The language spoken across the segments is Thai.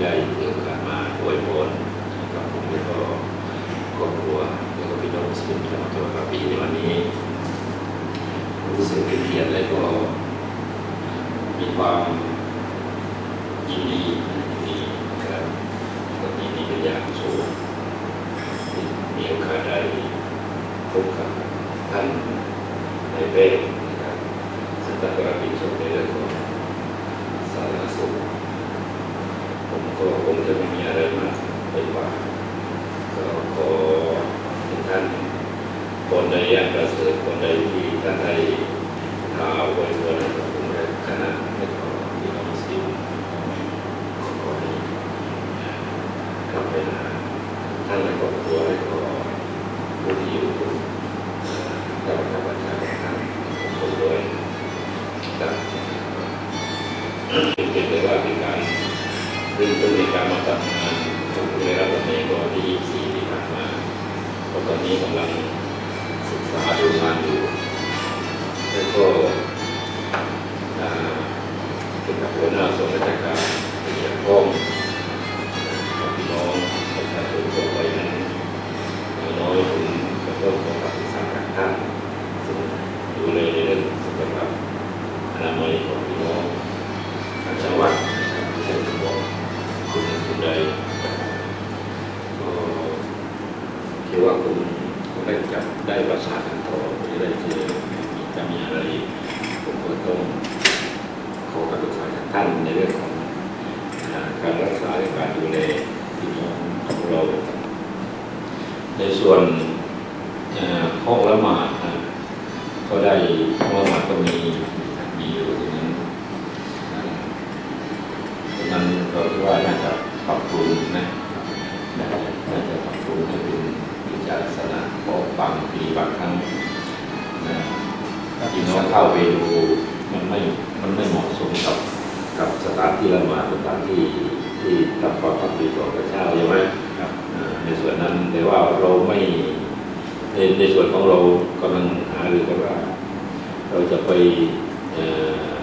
ได้ถือโอกาสมาอวยพรนะครับผมแล้วก็ครอบครัวแล้วก็พี่น้องมุสลิมชาวจังหวัดปีในวันนี้รู้สึกเป็นเกียรติและก็มีความยินดียินดีนะครับก็ยินดีเป็นอย่างสูงมีโอกาสได้พบกับท่านในายเป้นะครับ ซึ่งท่านก็รับผิดชอบในเรื่องของสาธารณสุขผมก็คงจะไม่มีอะไรมากไปกว่าก็ขอให้ท่าน คนใดอยากประเสริฐคนใดที่ท่านได้กล่าวไว้บนกับผมและคณะและก็พี่น้องมุสลิมขอขอให้กลับไปหาท่านและครอบครัวและก็ผู้ที่อยู่เอ่อกับประชาชนท่านทุกคนด้วยครับเป็นไปว่าเป็นการเริ่มต้นในการมาทำงานของผู้ได้รับวันนี้ก็ที่สี่ที่ผ่านมาตอนนี้กำลัง ศึกษาดูงานอยู่แล้วก็อ่าเป็นกับหัวหน้าส่วนราชการที่เกี่ยวข้องพี่น้องประชาชนทั่วไปนั้นน้อยคุณก็ต้องขอรับศึกษาจากท่านซึ่งดูในเรื่องสุขภาพอนามัยของพี่น้องทางจังหวัดที่ใช้ทุกคนคุณคุณใดก็คิดว่าคุณ คุณได้จับได้ประสานกันต่อที่ได้เจอจะมีอะไรผมก็ต้องขอการปรึกษาจากท่านในเรื่องของการรักษาและการดูแลพี่น้องของเรา ในส่วนห้องละหมาดก็ได้ห้องละหมาดก็มี ที่น้องเข้าไปดูมันไม่มันไม่เหมาะสมกับกับสถานที่ละหมาดสถานที่ที่ทำความพักดีต่อพระเจ้าใช่ไหมครับอ่าในส่วนนั้นแต่ว่าเราไม่ในในส่วนของเรากำลังหาหรือกันว่า เราจะไปเอ่อ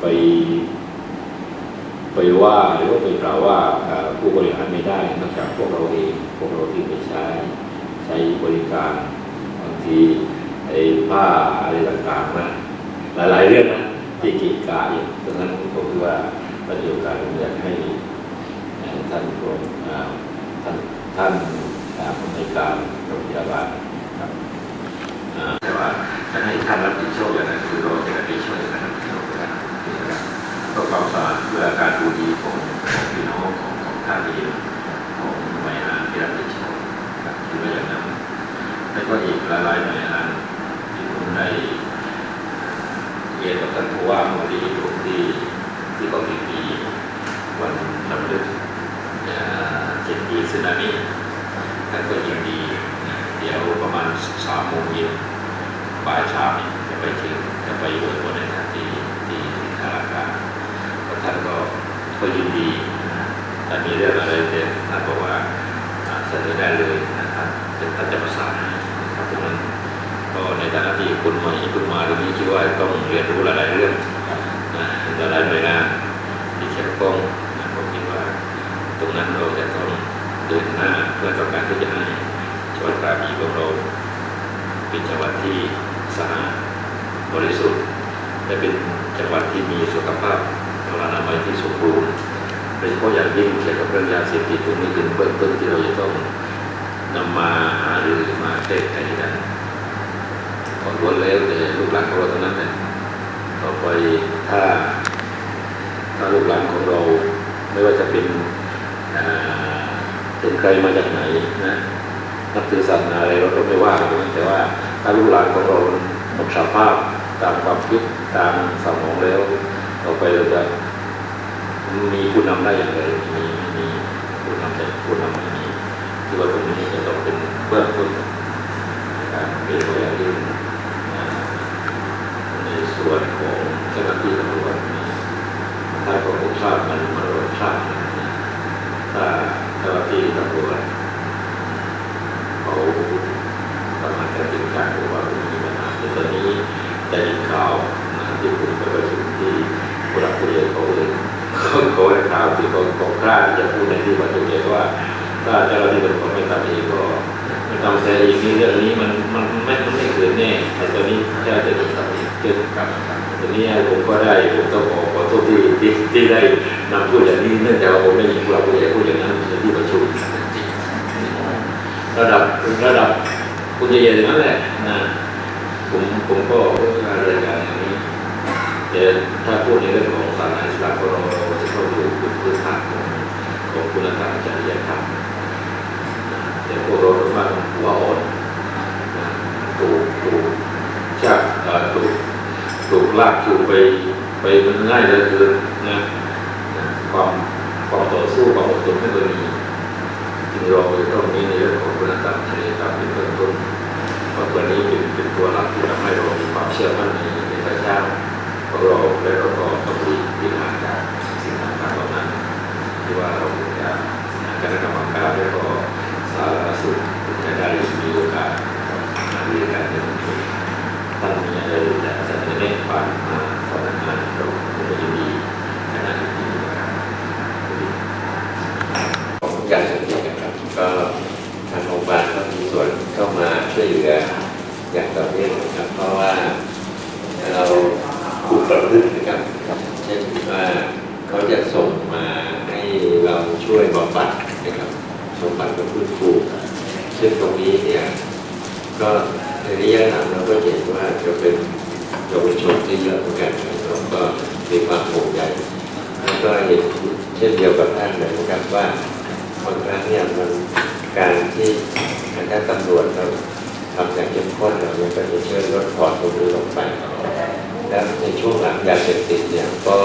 ไป ไปว่าหรือว่าไปกล่าวว่าอ่าผู้บริหารไม่ได้นอกจากพวกเราเองพวกเราที่ไปใช้ใช้บริการบางที ไอ้ผ้าอะไรต่างๆนะหลายๆเรื่องนะที่กิจกาอยู่ดังนั้นผมคิดว่าประโยชน์การอยากให้ท่านกรองอ่าท่านท่านผู้ในการโรงพยาบาลครับแต่ว่าจะให้ท่านรับผิดชอบอย่างนั้นคือเราจะไปช่วยกันรับผิดชอบกันนะครับเพื่อความสะอาดเพื่อการดูดีของของพี่น้องของของท่านเองของหน่วยงานที่รับผิดชอบครับคิดว่าอย่างนั้นแล้วก็อีกหลายๆหน่วยงานที่ผมได้เรียนกับ ท่านผู้ว่าเมื่อวันที่ตรงที่ที่เขามีปีวันลำลึกเจ็ดปีสึนามิท่านก็ยินดี เดี๋ยวประมาณสามโมงเย็นบ่ายเช้าเนี่ยจะไปถึงจะไปอวยพรในท่านที่ที่ที่ธนาคารท่านก็ก็ยินดีแต่มีเรื่องอะไร ด้ว่าต้องเรียนรู้หลาย ๆ เรื่องหลายๆหน่วยงานที่เกี่ยวข้องผมคิดว่า ตรงนั้นเราจะต้องเดินหน้าเพื่อต้องการที่จะให้จังหวัดกระบี่ของเราเป็นจังหวัดที่สะอาดบริสุทธิ์และเป็นจังหวัดที่มีสุขภาพพลานามัยที่สมบูรณ์โดยเฉพาะอย่างยิ่งเกี่ยวกับเรื่องยาเสพติดตรงนี้เป็นเบื้องต้นที่เราจะต้องนำมาหารือมาแก้ไขกัน ขอล้วนแล้วแต่ลูกหลานของเราเท่านั้นแหละต่อไปถ้าถ้าลูกหลานของเราไม่ว่าจะเป็นอ่าเป็นใครมาจากไหนนะนับถือศาสนาอะไรเราก็ไม่ว่าแต่ว่าถ้าลูกหลานของเราหมดสภาพตามความคิดตามสมองแล้ว ต่อไปเราจะมีผู้นำได้อย่างไรมีมีผู้นำได้ผู้นำไม่มีที่ว่าตรงนี้จะต้องเป็นเบื้องต้นในการเปลี่ยนแปลง ยิ่งอ่าในส่วนของเจ้าหน้าที่ต ก็ขอข่าวที่ผมผมกล้าที่จะพูดในที่ประชุมเยว่า ถ้าเจ้าหน้าที่ตำรวจไม่ทำเองก็ไม่ต้องเสียอีกนี่เรื่องนี้มันมันไม่มันไม่เกิดแน่แต่ตอนนี้เจ้าจะต้องทำเองเกิดครับตอนนี้ผมก็ได้ผมต้องขอขอโทษ ที่ได้นำพูดอย่างนี้เนื่องจากผมได้ยินผู้หลักผู้ใหญ่พูดอย่างนั้นในที่ประชุมระดับระดับผู้ใหญ่อย่างนั้นแหละนะผมผมก็รายการอย่างนี้แต่ถ้าพูดในเรื่องของศาสนาอิสลามก็เราเรจะต้องดูพื้นฐานของของคุณธรรมจริยธรรมแต่พวกเราทุกท่านหัวอ่อนถูกถูกชักเอ่อถูกถูกลากถูกไปไปมันง่ายเหลือเกินนะนะความความต่อ สู้คนไม่เคยมีจึงเราต้องนี้ในเรื่องของคุณธรรมจริยธรรมเป็นเบื้องต้นเพราะตัวนี้เป็นเป็นตัวหลักที่ทำให้เรามีความเชื่อมั่นในในพระเจ้าของเราและเราก็ต้องรีบพิจารณาจากสิ่งต่างๆเหล่านั้นที่ว่าเราจะคณะกรรมการและก็สาธารณสุขจะได้มีโอกาสมาเรียนการเรียนรู้ท่านมีอะไรจะเสนอแนะผ่านมาสำนักงานเราคงจะมีคณะที่ดีนะครับของยาเสพติดนะครับก็ทางโรงพยาบาลก็มีส่วนเข้ามาช่วยเหลืออย่างต่อเนื่องนะครับเพราะว่า เราถูกประพฤตินะครับ เช่นว่าเขาจะส่งมาให้เราช่วยบำบัดนะครับบำบัดกับพื้นฟูซึ่งตรงนี้เนี่ย ก็ในระยะหลังเราก็เห็นว่าจะเป็นเยาวชนที่เยอะเหมือนกันเราก็มีความห่วงใยแล้วก็เห็นเช่นเดียวกับท่านเลยนะครับว่า บางครั้งเนี่ยมันการที่ทางด้าตำรวจเราทำอย่างเข้มข้นเราเนี่ยก็จะช่วยลดทอนตรงนี้ลงไป แล้วในช่วงหลังยาเสพติดเนี่ยก็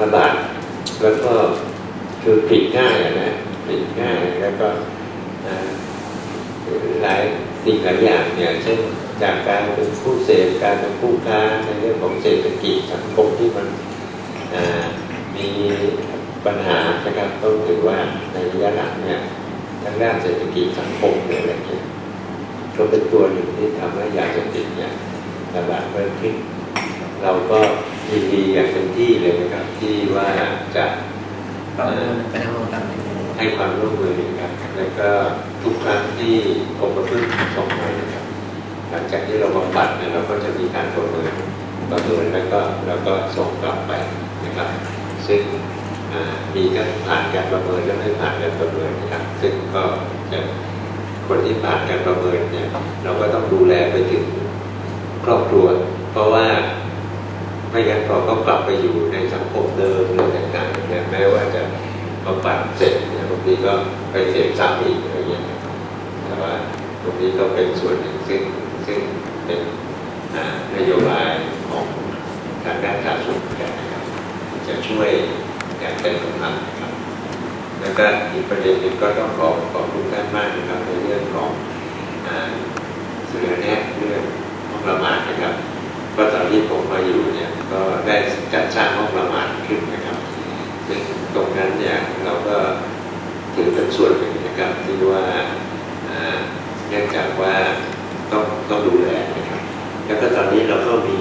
ระบาดแล้วก็คือผิดง่ายอะนะผิดง่ายแล้วก็หลายสิ่งหลายอย่างเนี่ยเช่นจากการเป็นผู้เสพการเป็นผู้ค้าในเรื่องของเศรษฐกิจสังคมที่มันมี ปัญหานะครับต้องถือว่าในระยะหลังเนี่ยทางด้านเศรษฐกิจสังคมเนี่ยอะไรเนี่ยก็เป็นตัวหนึ่งที่ทำให้ยาเสพติดเนี่ยตลาดเพิ่มขึ้นเราก็ยินดีอย่างเต็มที่เลยนะครับที่ว่าจะให้ความร่วมมือนะครับแล้วก็ทุกครั้งที่กรมประพฤติส่งมานะครับหลังจากที่เราบำบัดเนี่ยเราก็จะมีการประเมินประเมินแล้วก็แล้วก็ส่งกลับไปนะครับซึ่ง มีทั้งผ่านการประเมินและไม่ผ่านการประเมินนะครับซึ่งก็จะคนที่ผ่านการประเมินเนี่ยเราก็ต้องดูแลไปถึงครอบครัว เพราะว่าไม่งั้นเราก็กลับไปอยู่ในสังคมเดิมเลยต่างๆเนี่ยแม้ว่าจะบำบัดเสร็จเนี่ยบางทีก็ไปเสพซ้ำอีกอะไรเงี้ยแต่ว่าตรงนี้ก็เป็นส่วนหนึ่งซึ่งซึ่งเป็นนโยบายของทางด้านสาธารณสุขนะครับจะช่วย อย่างเต็มกำลังนะครับแล้วก็อีกประเด็นหนึ่งก็ต้องขอขอบคุณท่านมากนะครับในเรื่องของอ่าเสนอแนะเรื่องห้องละหมาดนะครับ ก็ตอนที่ผมมาอยู่เนี่ยก็ได้จัดสร้างห้องละหมาดขึ้นนะครับซึ่งตรงนั้นเนี่ยเราก็ถือเป็นส่วนหนึ่งนะครับที่ว่าเนื่องจากว่าต้องต้องดูแลนะครับ แล้วก็ตอนนี้เราก็มี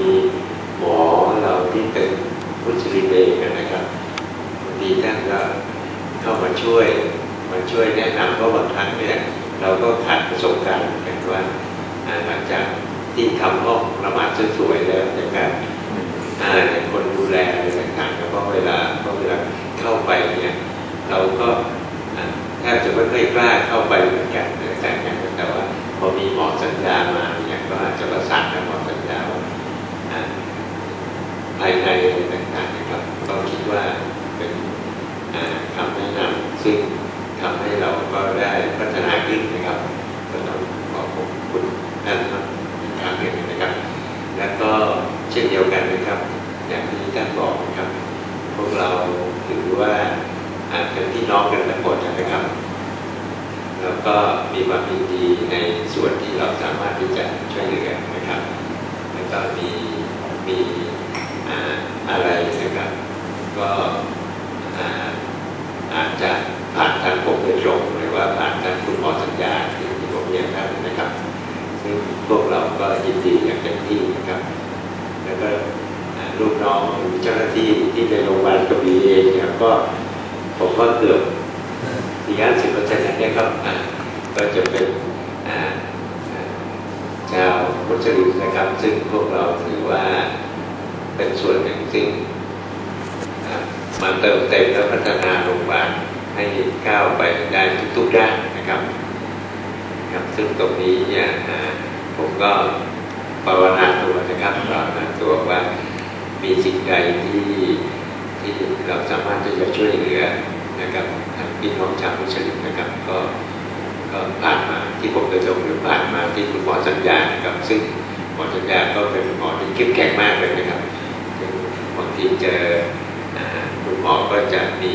หมอเราที่เป็นมุสลิมเองนะครับบาง ทีท่านก็เข้ามาช่วยมาช่วยแนะนำเพราะบางครั้งเนี่ยเราก็ขาดประสบการณ์กันว่าอ่าหลังจากที่ทำห้องละหมาดสวยๆแล้วในการอ่าในคนดูแลอะไรต่างๆแล้วก็เวลาก็เวลาเข้าไปเนี่ยเราก็แทบจะไม่ค่อยกล้าเข้าไปเหมือนกันแต่กันแต่ว่าพอมีหมอสัญญามาเนี่ยก็อาจจะประสานกับหมอสัญญาว่าอ่าภายในอะไรต่างๆนะครับก็คิดว่า คำแนะนำซึ่งทำให้เราก็ได้พัฒนาขึ้นนะครับก็ต้องขอขอบคุณท่านครับอีกครั้งหนึ่งนะครับ แล้วก็เช่นเดียวกันนะครับอย่างที่ท่านบอกนะครับพวกเราถือว่าอาจเป็นพี่น้องกันทั้งหมดนะครับ แล้วก็มีความยินดีในส่วนที่เราสามารถที่จะช่วยเหลือนะครับ แล้วก็มีมีอ่าอะไรนะครับก็อ่า อาจจะผ่านทางผมโดยตรงหรือว่าผ่านทางคุณหมอสัญญาที่ผมเรียนท่านนะครับซึ่งพวกเราก็ยินดีอย่างเต็มที่นะครับ แล้วก็อ่าลูกน้องเจ้าหน้าที่ที่ในโรงพยาบาลกระบี่เองเนี่ยก็ผมว่าเกือบสี่ห้าสิบเปอร์เซ็นต์เนี่ยครับก็จะเป็นชาวมุสลิมนะครับ ซึ่งพวกเราถือว่าเป็นส่วนหนึ่งซึ่ง มาเติมเต็มและพัฒนาโรงพยาบาลให้ก้าวไปได้ทุกๆด้านนะครับครับซึ่งตรงนี้เนี่ยผมก็ภาวนาตัวนะครับภาวนาตัวว่ามีสิ่งใดที่ที่เราสามารถที่จะช่วยเหลือนะครับทางพี่น้องชาวมุสลิมนะครับก็ก็ผ่านมาที่ผมโดยตรงหรือผ่านมาที่คุณหมอสัญญานะครับซึ่งหมอสัญญาก็เป็นหมอที่เข้มแข็งมากเลยนะครับบางทีเจอคุณหมอก็จะมี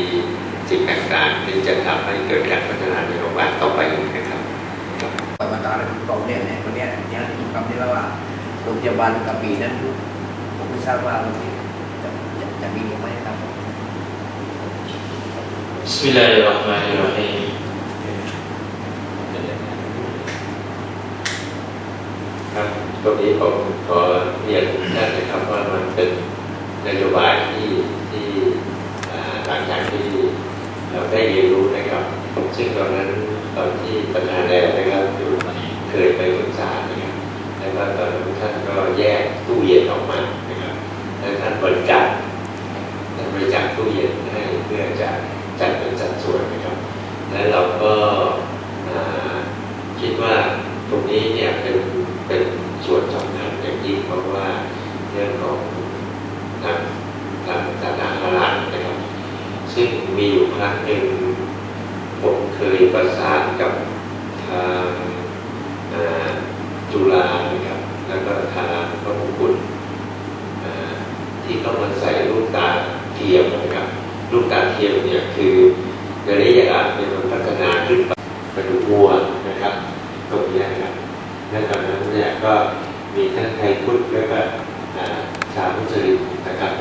สิ่งต่างๆที่จะทำให้เกิดการพัฒนาในโรงพยาบาลต่อไปนะครับ ปล่อยมาตราอะไรกองเนี่ยเนี่ยวันเนี้ยเนี่ยที่คำที่ว่าโรงพยาบาลกระบี่นั้น ผมไม่ทราบว่าโรงพยาบาลจะจะจะมีหรือไม่ครับ بسم الله الرحمن الرحيم ครับตรงนี้ผมขอเรียนทุกท่านนะครับว่ามันเป็นนโยบายที่ ได้เรียนรู้นะครับ ซึ่งตอนนั้นตอนที่ประธานแรกนะครับอยู่เคยไปปรึกษานะครับแล้วก็ตอนนั้นท่านก็แยกตู้เย็นออกมานะครับแล้วท่านบริจาคท่านบริจาคตู้เย็นให้เพื่อจะจัดเป็นสัดส่วนนะครับ แล้วเราก็คิดว่าตรงนี้เนี่ยเป็นเป็นส่วนสำคัญอย่างยิ่งเพราะว่าเรื่องของทางทางศาสนาฮาลาลนะครับ ซึ่งมีอยู่ค รั้งหนึ่งผมเคยประสานกับทางจุฬานะครับ แล้วก็ทางพระมงกุฎที่เขามาใส่ลูกตาเทียมนะครับ ลูกตาเทียมเนี่ยคือในระยะเนี่ยมันพัฒนาขึ้นไปเป็นวัวนะครับตรงนี้นะครับและตอนนั้นเนี่ยก็มีทั้งไทยพุทธแล้วก็ชาวมุสลิมนะครับ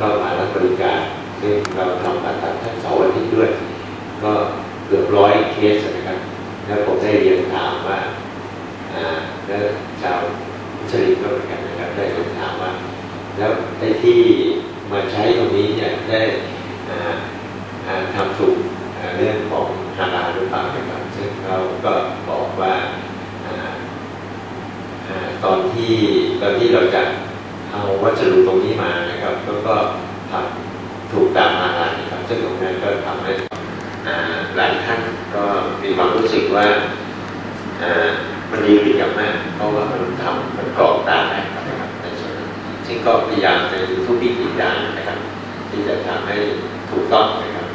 ก็มารับบริการ ซึ่งเราทำผ่าตัดทั้งสองอาทิตย์ด้วย ก็เกือบร้อยเคสนะครับ แล้วผมได้เรียนถามว่าแล้วชาวมุสลิมก็เหมือนกันนะครับ ได้เรียนถามว่า แล้วไอ้ที่มาใช้ตรงนี้เนี่ยได้ทำถูกอ่าเรื่องของฮาลาหรือเปล่านะครับซึ่งเราก็บอกว่าตอนที่ตอนที่เราจะเอาวัสดุตรงนี้มานะครับก็ก็ถูกตามฮาลาลนะครับ ซึ่งตรงนั้นก็ทำให้อ่าหลายท่านก็มีความ รู้สึกว่ามันดีขึ้นอย่างมาก เพราะว่ามันทำมันกรอกตาได้นะครับในส่วนนั้นซึ่งก็พยายามในทุกวิถีทางนะครับ ที่จะทำให้ถูกต้องนะครับ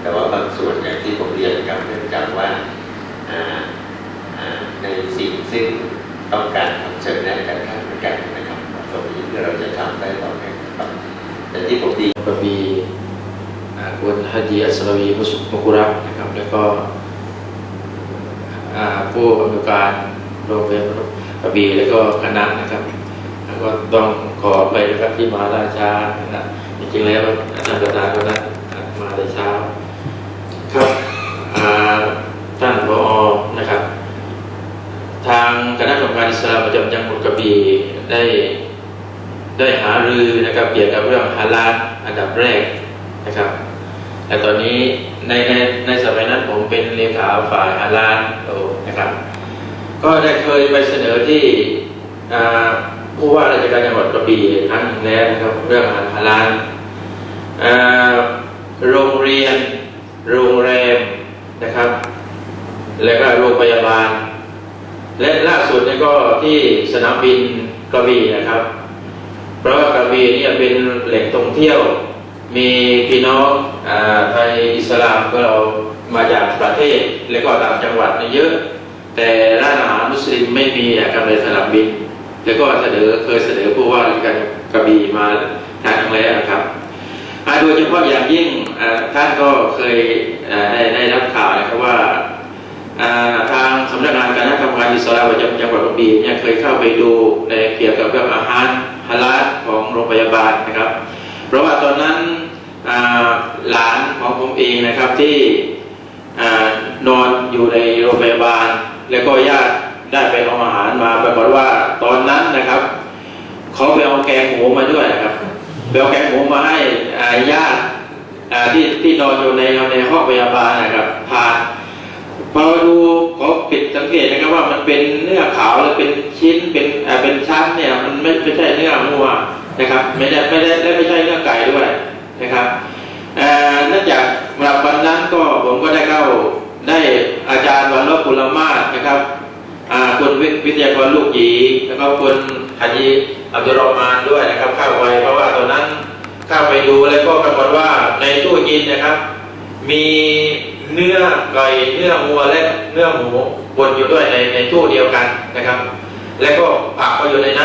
แต่ว่าบางส่วนอย่างที่ผมเรียนนะครับเนื่องจากว่าในสิ่งซึ่งต้องการทำเสริมแนะกันท่านเหมือนกันนะครับตรงนี้ที่เราจะทำได้ต่อไปนะครับแต่ที่ผมดีกระบี่อ่าคุณฮัจีอัสลาวีมุสมุกุรับนะครับแล้วก็ ผู้อำนวยการโรงพยาบาลกระบี่แล้วก็คณะนะครับ แล้วก็ต้องขอไปนะครับที่มาล่าชานะครับจริงๆแล้วท่านประธานก็นัดมาแต่เช้า ครับท่านผอนะครับ ทางคณะกรรมการอิสลามประจำจังหวัดกระบี่ได้ได้หารือนะครับเกี่ยวกับเรื่องฮาลาลอันดับแรกนะครับแต่ตอนนี้ในในในสมัยนั้นผมเป็นเลขาฝ่ายฮาลาล นะครับ ก็ได้เคยไปเสนอที่ผู้ว่าราชการจังหวัดกระบี่ครั้งหนึ่งแล้วนะครับเรื่องอาหารฮาลาลอ่าโรงเรียน โรงแรมนะครับ แล้วก็โรงพยาบาล และล่าสุดนี่ก็ที่สนามบินกระบี่นะครับ เพราะว่ากระบี่เนี่ยเป็นแหล่งท่องเที่ยว มีพี่น้องอไทยอิสลามก็เรามาจากประเทศ และก็ต่างจังหวัดเนี่ยเยอะ แต่ร้านอาหารมุสลิมไม่มีนะครับในสนามบินแล้วก็เสนอเคยเสนอผู้ว่าราชการกระบี่มาทางแล้วนะครับโดยเฉพาะอย่างยิ่งท่านก็เคยได้ได้รับข่าวนะครับว่าทางสำนักงานคณะกรรมการอิสลามประจำจังหวัดกระบี่เนี่ยเคยเข้าไปดูในเกี่ยวกับเรื่องอาหารฮาลาลของโรงพยาบาลนะครับ เพราะว่าตอนนั้นหลานของผมเองนะครับที่อนอนอยู่ในโรงพยาบาล แล้วก็ญาติได้ไปเอาอาหารมาปรากฏว่าตอนนั้นนะครับเขาไปเอาแกงหมูมาด้วยนะครับไปเอาแกงหมูมาให้ญาติที่ที่นอนอยู่ในในห้องพยาบาลนะครับทานพอดูเขาผิดสังเกตนะครับว่ามันเป็นเนื้อขาวและเป็นชิ้นเป็นอ่าเป็นชั้นเนี่ยมันไม่ไม่ใช่เนื้อวัวนะครับ ไม่ได้ไม่ได้และไม่ใช่เนื้อไก่ด้วยนะครับเนื่องจากวันนั้นก็ผมก็ได้เข้า ได้อาจารย์วันลบกุลมาศนะครับคุณวิทยากรลูกหยีแล้วก็คุณฮัจีอับดุลรอมานด้วยนะครับเข้าไปเพราะว่าตอนนั้นเข้าไปดูแล้วก็ปรากฏว่าในตู้เย็นนะครับ มีเนื้อไก่เนื้อวัวและเนื้อหมูบนอยู่ด้วยในในตู้เดียวกันนะครับ แล้วก็ผักก็อยู่ในนั้น